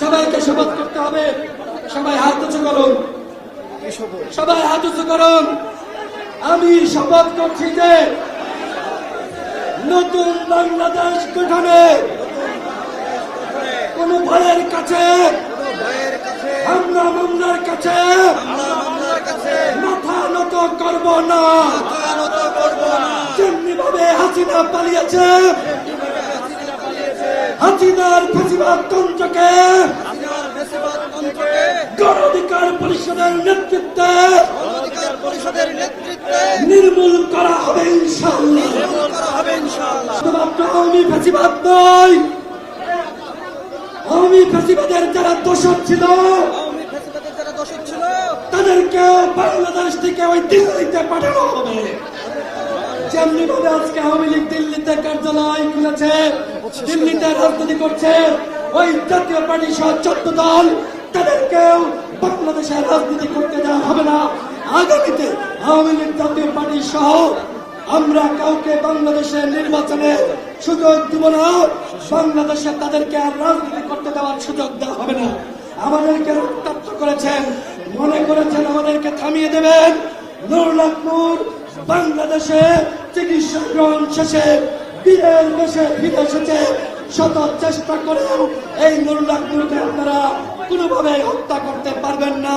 সবাইকে শপথ করতে হবে। সবাই হাত উঁচু করুন। সবাই হাত উঁচু করুন। আমি শপথ করছি যে নতুন বাংলাদেশ গঠনে কোন ভয়ের কাছে আমরা মামলার কাছে মাথা নত করব না। যেমনি ভাবে হাসিনা পালিয়েছে হাসিনার ফেসিবাদ তন্ত্রকে গণ অধিকার পরিষদের নেতৃত্বে নির্মূল করা হবে আওয়ামী ফেসিবাদ নয় আওয়ামী ফেসিবাদের যারা ফেসিবাদের ছিল তাদেরকে বাংলাদেশ থেকে ওই দিল্লিতে পাঠানো হবে। যেমনি ভাবে আজকে আওয়ামী লীগ দিল্লিতে কার্যালয় খুলেছে দিল্লিতে রাজনীতি করছে। ওই জাতীয় পার্টি সহ দল, তাদেরকেও বাংলাদেশে রাজনীতি করতে দেওয়া হবে না। আগামীতে আওয়ামী লীগ জাতীয় পার্টি সহ আমরা কাউকে বাংলাদেশের নির্বাচনে সুযোগ দিব না। বাংলাদেশে তাদেরকে আর রাজনীতি করতে দেওয়ার সুযোগ দেওয়া হবে না। আমাদেরকে রক্তাক্ত করেছেন, মনে করেছেন আমাদেরকে থামিয়ে দেবেন। নুরুল্লাহপুর বাংলাদেশে চিকিৎসা গ্রহণ শেষে বীরের দেশে এসেছে শত চেষ্টা করেও এই নুরুল্লাহপুরকে আপনারা কোনোভাবে হত্যা করতে পারবেন না।